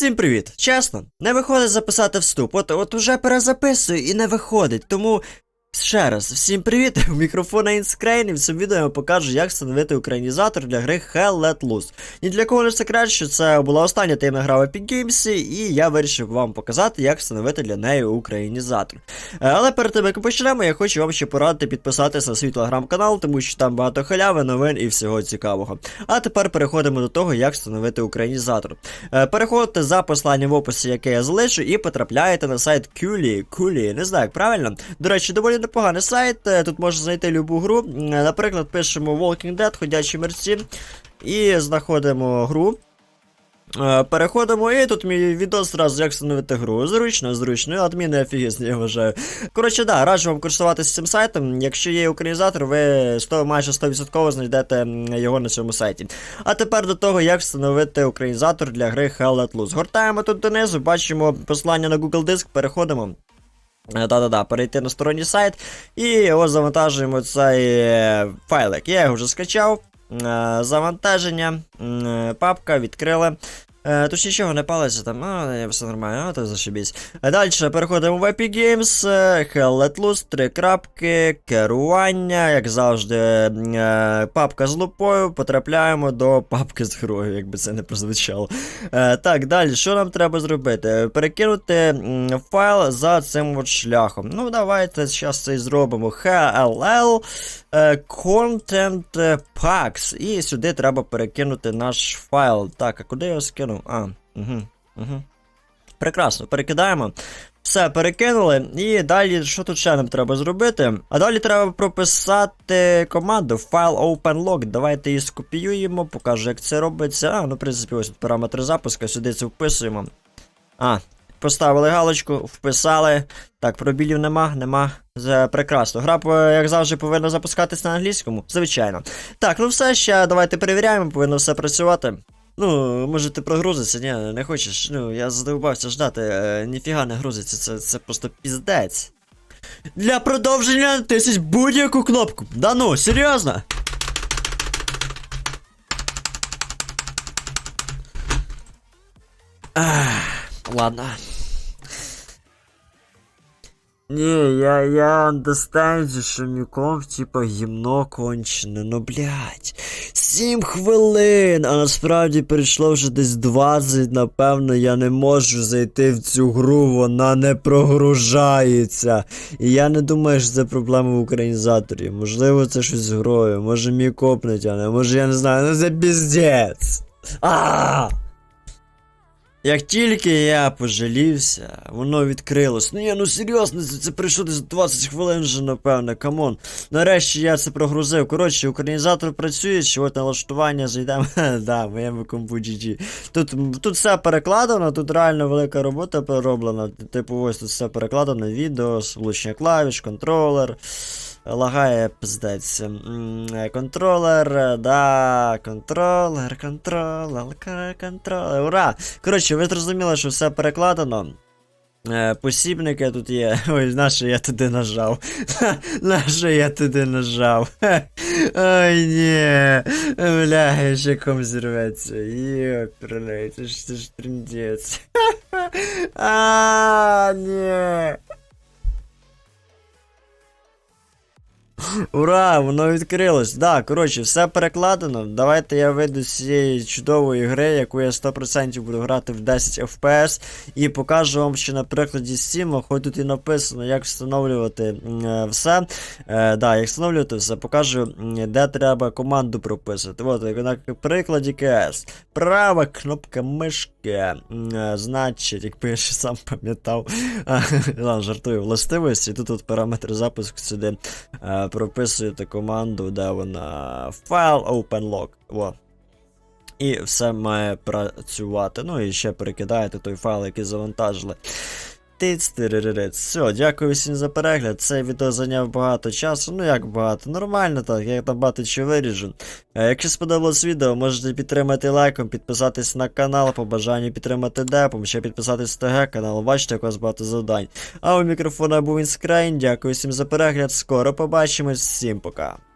Всім привіт! Чесно, не виходить записати вступ. От, от уже перезаписую і не виходить. Тому ще раз, всім привіт! У мікрофона Інскрейн і в цьому відео я покажу, як встановити українізатор для гри Hell Let Loose. Ні для кого не секрет, що це була остання тема гра в Epic Games, і я вирішив вам показати, як встановити для неї українізатор. Е, Але перед тим, як почнемо, я хочу вам ще порадити підписатися на свій телеграм-канал, тому що там багато халяви, новин і всього цікавого. А тепер переходимо до того, як встановити українізатор. Е, Переходите за посиланням в описі, яке я залишу, і потрапляєте на сайт Кюлі. Кюлі, не знаю, як правильно. До речі, доволі непоганий сайт. е, Тут можна знайти любу гру. Наприклад, пишемо Walking Dead, ходячі мерці, і знаходимо гру. Е, Переходимо, і тут мій відос зразу, як встановити гру. Зручно, зручно, адміни офігісні, я вважаю. Коротше, да, раджу вам користуватися цим сайтом. Якщо є українізатор, ви 100, майже 100% знайдете його на цьому сайті. А тепер до того, як встановити українізатор для гри Hell Let Loose. Гортаємо тут донизу, бачимо посилання на Google Диск, переходимо. Е, Да-да-да, перейти на сторонній сайт і ось завантажуємо цей е, файлик. Я його вже скачав. Е, Завантаження, е, папка, відкрили. Е, Тут нічого не палиться там, а, все нормально, а то зашибісь. Е, Далі переходимо в Epic Games, е, Hell Let Loose, три крапки, керування, як завжди, е, папка з лупою, потрапляємо до папки з грою, якби це не прозвучало. Е, Так, далі, що нам треба зробити? Перекинути файл за цим от шляхом. Ну, давайте зараз це і зробимо. HLL е, Content Packs. І сюди треба перекинути наш файл. Так, а куди я його скинув? А, угу, угу. Прекрасно, перекидаємо. Все, перекинули. І далі, що тут ще нам треба зробити? А далі треба прописати команду file openlog. Давайте її скопіюємо, покажу, як це робиться. А, ну, в принципі, ось параметри запуску, сюди це вписуємо. А, поставили галочку, вписали. Так, пробілів нема, нема. Це прекрасно. Гра, як завжди, повинна запускатись на англійському. Звичайно. Так, ну все ще, давайте перевіряємо, повинно все працювати. Ну, може ти прогрузиться, ні, не хочеш. Ну, я задовбався ждати, е, ніфіга не грузиться, це, це просто піздець. Для продовження натисніть будь-яку кнопку. Да ну, серйозно? Ах, ладно. Не, я, я understand, що Міков, типа, гімно кончене, ну блядь. 7 хвилин, а насправді прийшло вже десь 20, напевно, я не можу зайти в цю гру, вона не прогружається. І я не думаю, що це проблема в українізаторі. Можливо, це щось з грою, може мій коп не тягне, може я не знаю, ну це піздець. А! Як тільки я пожалівся, воно відкрилось. Ну я ну серйозно, це, прийшло десь 20 хвилин вже, напевно, камон. Нарешті я це прогрузив. Коротше, українізатор працює, що от налаштування зайдемо. да, моєму компу GG. Тут, тут все перекладено, тут реально велика робота пророблена. Типу, ось тут все перекладено, відео, влучення клавіш, контролер. Лагає пиздець. Е, Контролер, е, да, контролер, контролер, контролер. Ура! Коротше, ви зрозуміли, що все перекладено. Е, Посібники тут є. Ой, на що я туди нажав? На що я туди нажав? Ой, ні. Бля, ще ком зірветься. Йоперний, це ж це ж тріндець. А, ні. Ура, воно відкрилось. Да, коротше, все перекладено. Давайте я вийду з цієї чудової гри, яку я 100% буду грати в 10 FPS, і покажу вам, що на прикладі Steam, хоч тут і написано, як встановлювати е, все. Е, да, як встановлювати все, покажу, де треба команду прописати. От, на прикладі КС. Права кнопка мишки. е, Значить, якби я ще сам пам'ятав. Жартую, властивості. Тут от параметри запуску сюди е, прописуєте команду, де вона файл openlog. Во. І все має працювати. Ну і ще перекидаєте той файл, який завантажили. Тиць. Все, дякую всім за перегляд. Цей відео зайняв багато часу. Ну як багато, нормально так, я там багато що виріжу. Е, Якщо сподобалось відео, можете підтримати лайком, підписатись на канал, по бажанню підтримати депом, ще підписатись в ТГ канал, бачите, як у вас багато завдань. А у мікрофона був Інскрайн, дякую всім за перегляд, скоро побачимось, всім пока.